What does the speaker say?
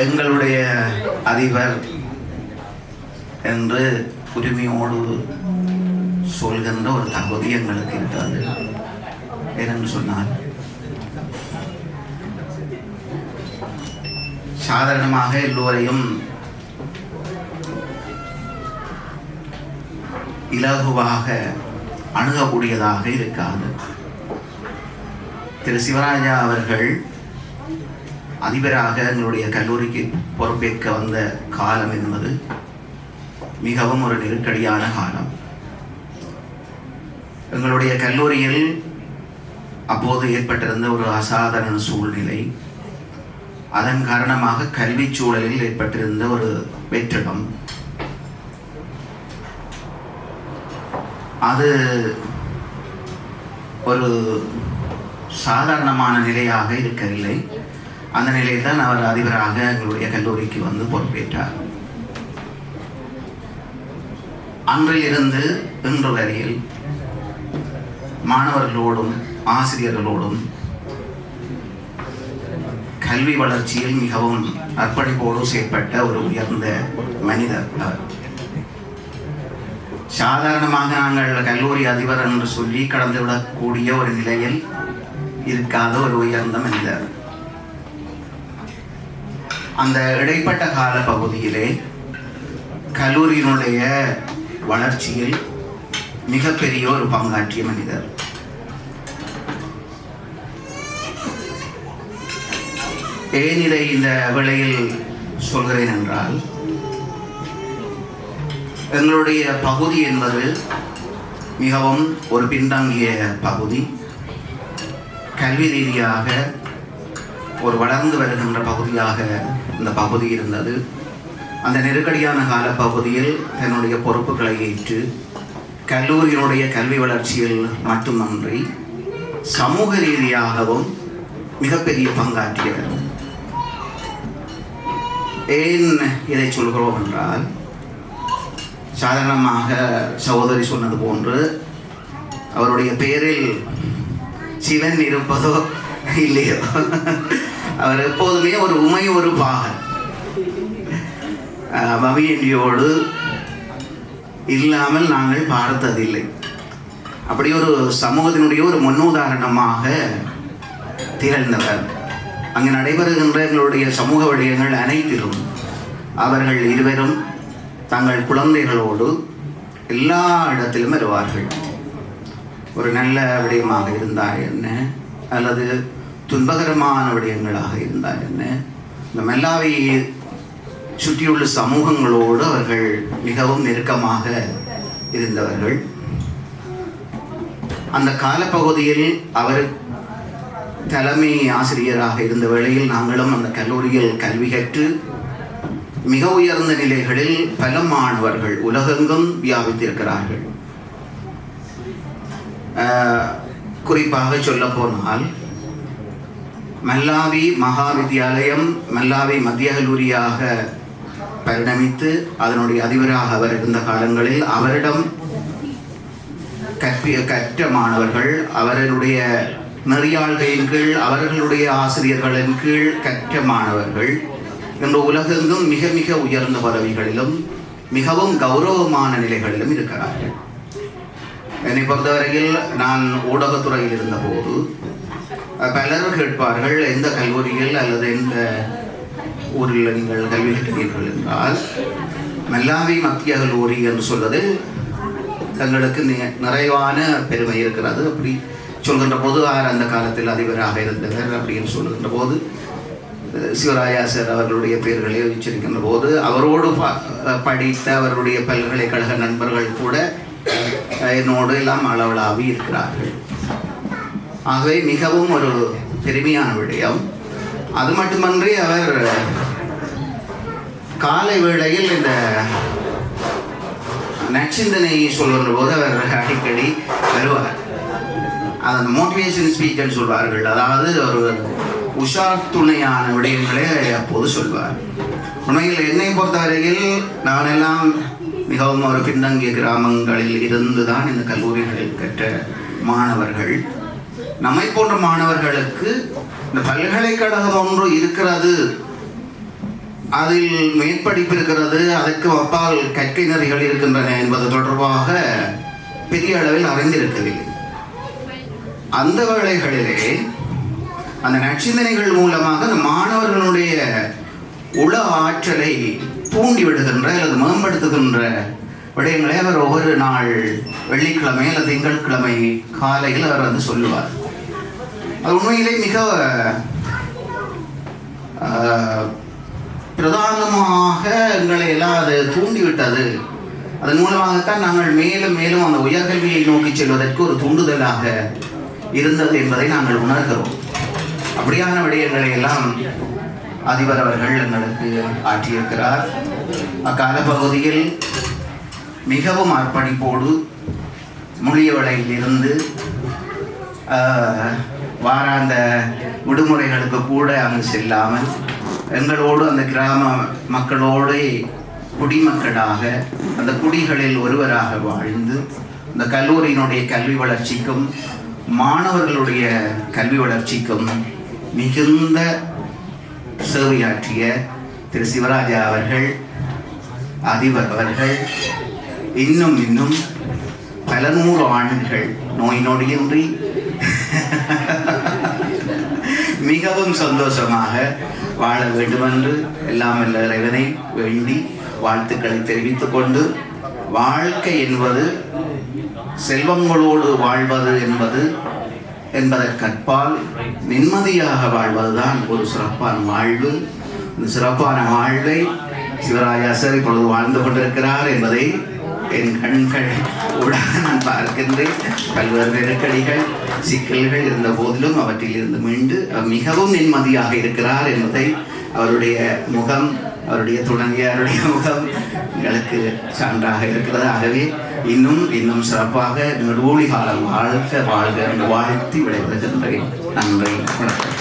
எங்களுடைய அதிபர் என்று உரிமையோடு சொல்கின்ற ஒரு தகுதி எங்களுக்கு இருக்கிறது ஏனென்று சொன்னால் சாதாரணமாக எல்லோரையும் இலகுவாக அணுகக்கூடியதாக இருக்காது. திரு சிவராஜா அவர்கள் அதிபராக எங்களுடைய கல்லூரிக்கு பொறுப்பேற்க வந்த காலம் என்பது மிகவும் ஒரு நெருக்கடியான காலம். எங்களுடைய கல்லூரியில் அப்போது ஏற்பட்டிருந்த ஒரு அசாதாரண சூழ்நிலை. அதன் காரணமாக கல்வி சூழலில் ஏற்பட்டிருந்த ஒரு வெற்றிடம். அது ஒரு சாதாரணமான நிலையாக இருக்கவில்லை. அந்த நிலையில் தான் அவர் அதிபராக எங்களுடைய கல்லூரிக்கு வந்து பொறுப்பேற்றார். அன்றிலிருந்து இன்று வரையில் மாணவர்களோடும் ஆசிரியர்களோடும் கல்வி வளர்ச்சியில் மிகவும் அர்ப்பணிப்போடு செயற்பட்ட ஒரு உயர்ந்த மனிதர் சாதாரணமாக நாங்கள் கல்லூரி அதிபர் என்று சொல்லி கடந்துவிடக்கூடிய ஒரு நிலையில் இருக்காத ஒரு உயர்ந்த மனிதர். அந்த இடைப்பட்ட கால பகுதியிலே கல்லூரியினுடைய வளர்ச்சியில் மிகப்பெரிய ஒரு பங்காற்றிய மனிதர். ஏன் இதை இந்த வேளையில் சொல்கிறேன் என்றால் எங்களுடைய பகுதி என்பது மிகவும் ஒரு பின்தங்கிய பகுதி. கல்வி ரீதியாக ஒரு வளர்ந்து வருகின்ற பகுதியாக இந்த பகுதி இருந்தது. அந்த நெருக்கடியான கால பகுதியில் தன்னுடைய பொறுப்புகளை ஏற்று கல்லூரியினுடைய கல்வி வளர்ச்சியில் மட்டுமன்றி சமூக ரீதியாகவும் மிகப்பெரிய பங்காற்றியவர். ஏன் இதை சொல்கிறோம் என்றால் சாதாரணமாக சகோதரி சொன்னது போன்று அவருடைய பேரில் சிவன் இருப்பதோ இல்லையோ? அவர் எப்போதுமே ஒரு உமை ஒரு பாகன். பவியன்றியோடு இல்லாமல் நாங்கள் பார்த்ததில்லை. அப்படி ஒரு சமூகத்தினுடைய ஒரு முன்னுதாரணமாக திகழ்ந்தவர். அங்கு நடைபெறுகின்ற எங்களுடைய சமூக விடயங்கள் அனைத்திலும் அவர்கள் இருவரும் தங்கள் குழந்தைகளோடு எல்லா இடத்திலும் வருவார்கள். ஒரு நல்ல விடயமாக இருந்தால் என்ன? அல்லது துன்பகரமான விடயங்களாக இருந்தால் என்ன? இந்த மெல்லாவை சுற்றியுள்ள சமூகங்களோடு அவர்கள் மிகவும் நெருக்கமாக இருந்தவர்கள். அந்த காலப்பகுதியில் அவர் தலைமை ஆசிரியராக இருந்த வேளையில் நாங்களும் அந்த கல்லூரியில் கல்வி கற்று மிக உயர்ந்த நிலைகளில் பல மாணவர்கள் உலகெங்கும் வியாபித்திருக்கிறார்கள். குறிப்பாக சொல்ல போனால் மல்லாவி மகா வித்யாலயம் மல்லாவி மத்திய கல்லூரியாக பரிணமித்து அதனுடைய அதிபராக அவர் இருந்த காலங்களில் அவரிடம் கற்பிய கற்ற மாணவர்கள் அவர்களுடைய நெறியாள்களின் கீழ் அவர்களுடைய ஆசிரியர்களின் கீழ் கற்ற மாணவர்கள் இன்று உலகெங்கும் மிக மிக உயர்ந்த பதவிகளிலும் மிகவும் கௌரவமான நிலைகளிலும் இருக்கிறார்கள். என்னை பொறுத்தவரையில் நான் ஊடகத்துறையில் இருந்தபோது பலரும் பலர் கேட்பார்கள் எந்த கல்லூரியில் அல்லது எந்த ஊரில் நீங்கள் கல்வி கற்றீர்கள் என்றால் மெல்லாவி மத்திய கல்லூரி என்று சொல்வது தங்களுக்கு நிறைவான பெருமை இருக்கிறது. அப்படி சொல்கின்ற போது அவர் அந்த காலத்தில் அதிபராக இருந்தவர் அப்படின்னு சொல்லுகின்ற போது சிவராயா சார் அவர்களுடைய பெயர்களை உச்சரிக்கின்ற போது அவரோடு ப- படித்த அவருடைய பல்கலைக்கழக நண்பர்கள் கூட என்னோடு எல்லாம் அளவலாவி இருக்கிறார்கள். ஆகவே மிகவும் ஒரு பெருமையான விடயம். அது மட்டுமன்றி அவர் காலை வேளையில் இந்த நச்சிந்தனையை சொல்கின்ற போது அவர் அடிக்கடி வருவார். அந்த மோட்டிவேஷன் ஸ்பீக்கர் சொல்வார்கள். அதாவது ஒரு உஷார் துணையான விடயங்களை அப்போது சொல்வார். உண்மையில் என்னை பொறுத்தவரையில் நான் எல்லாம் மிகவும் ஒரு பின்தங்கிய கிராமங்களில் இருந்து தான் இந்த கல்லூரிகளில் கற்ற மாணவர்கள். நம்மை போன்ற மாணவர்களுக்கு இந்த பல்கலைக்கழகம் ஒன்று இருக்கிறது. அதில் மேற்படிப்பு இருக்கிறது. அதற்கு அப்பால் கற்கை நெறிகள் இருக்கின்றன என்பது தொடர்பாக பெரிய அளவில் அறிந்திருக்கவில்லை. அந்த வேளைகளிலே அந்த நச்சிந்தனைகள் மூலமாக அந்த மாணவர்களுடைய உள ஆற்றலை தூண்டி விடுகின்ற அல்லது மேம்படுத்துகின்ற விடயங்களை அவர் ஒவ்வொரு நாள் வெள்ளிக்கிழமை அல்லது திங்கட்கிழமை காலையில் அவர் வந்து சொல்லுவார். அது உண்மையிலே மிக பிரதானமாக எங்களை எல்லாம் அது தூண்டிவிட்டது. அதன் மூலமாகத்தான் நாங்கள் மேலும் மேலும் அந்த உயர்கல்வியை நோக்கி செல்வதற்கு ஒரு தூண்டுதலாக இருந்தது என்பதை நாங்கள் உணர்கிறோம். அப்படியான விடயங்களை எல்லாம் அதிபர் அவர்கள் எங்களுக்கு ஆற்றியிருக்கிறார். அக்கால பகுதியில் மிகவும் அர்ப்பணிப்போடு முழியவளையில் இருந்து வாராந்த விடுமுறைகளுக்கு கூட அங்கு செல்லாமல் எங்களோடு அந்த கிராம மக்களோடு குடிமக்களாக அந்த குடிகளில் ஒருவராக வாழ்ந்து இந்த கல்லூரியினுடைய கல்வி வளர்ச்சிக்கும் மாணவர்களுடைய கல்வி வளர்ச்சிக்கும் மிகுந்த சேவையாற்றிய திரு சிவராஜா அவர்கள் அதிபர் அவர்கள் இன்னும் இன்னும் பல நூறு ஆண்டுகள் நோய் நொடியின்றி மிகவும் சந்தோஷமாக வாழ வேண்டும் என்று எல்லாம் வல்ல இறைவனை வேண்டி வாழ்த்துக்களை தெரிவித்துக் கொண்டு வாழ்க்கை என்பது செல்வங்களோடு வாழ்வது என்பது என்பதற்கற்பால் நிம்மதியாக வாழ்வதுதான் ஒரு சிறப்பான வாழ்வு. இந்த சிறப்பான வாழ்வை சிவராஜா சார் இப்பொழுது வாழ்ந்து கொண்டிருக்கிறார் என்பதை என் கண்கள் ஊடாக நான் பார்க்கின்றேன். பல்வேறு நெருக்கடிகள் சிக்கல்கள் இருந்த போதிலும் அவற்றில் இருந்து மீண்டு மிகவும் நிம்மதியாக இருக்கிறார் என்பதை அவருடைய முகம் அவருடைய துணைவியாருடைய முகம் எங்களுக்கு சான்றாக இருக்கிறது ஆகவே இன்னும் இன்னும் சிறப்பாக நெடுவொழி காலம் வாழ்க வாழ்க என்று வாழ்த்தி விடைபெறுகின்றேன். நன்றி வணக்கம்.